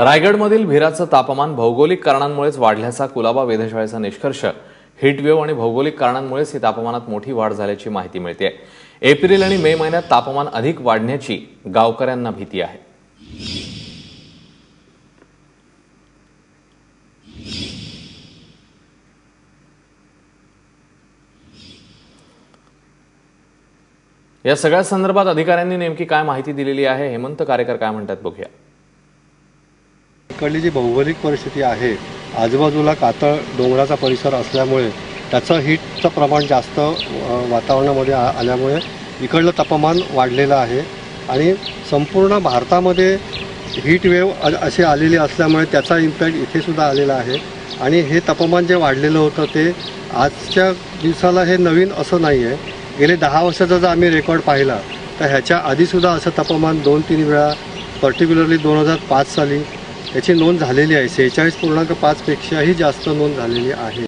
रायगडमधील भिराचं तापमान भौगोलिक कारणांमुळेच वाढल्याचा कुलाबा वेधशाळेचा निष्कर्ष. हिटवेव्ह आणि भौगोलिक कारणांमुळेच ही तापमानात मोठी वाढ झाल्याची माहिती मिळते. एप्रिल आणि मे महिन्यात तापमान अधिक वाढण्याची गावकऱ्यांना भीती आहे. या सगळ्या संदर्भात अधिकाऱ्यांनी नेमकी काय माहिती दिलेली आहे? हेमंत कार्यकर काय म्हणतात? बघूया. इकडली जी भौगोलिक परिस्थिती आहे आजूबाजूला कातळ डोंगराचा परिसर असल्यामुळे त्याचं हीटचं प्रमाण जास्त वातावरणामध्ये आ आल्यामुळे इकडलं तापमान वाढलेलं आहे. आणि संपूर्ण भारतामध्ये हीट वेव्ह अशी आलेली असल्यामुळे त्याचा इम्पॅक्ट इथेसुद्धा आलेला आहे. आणि हे तापमान जे वाढलेलं होतं ते आजच्या दिवसाला हे नवीन असं नाही आहे गेले दहा वर्षाचा जर आम्ही रेकॉर्ड पाहिला तर ह्याच्या आधीसुद्धा असं तापमान दोन तीन वेळा पर्टिक्युलरली दोन हजार पाच साली याची नोंद झालेली आहे. सेहेचाळीस पूर्णांक पाचपेक्षाही जास्त नोंद झालेली आहे.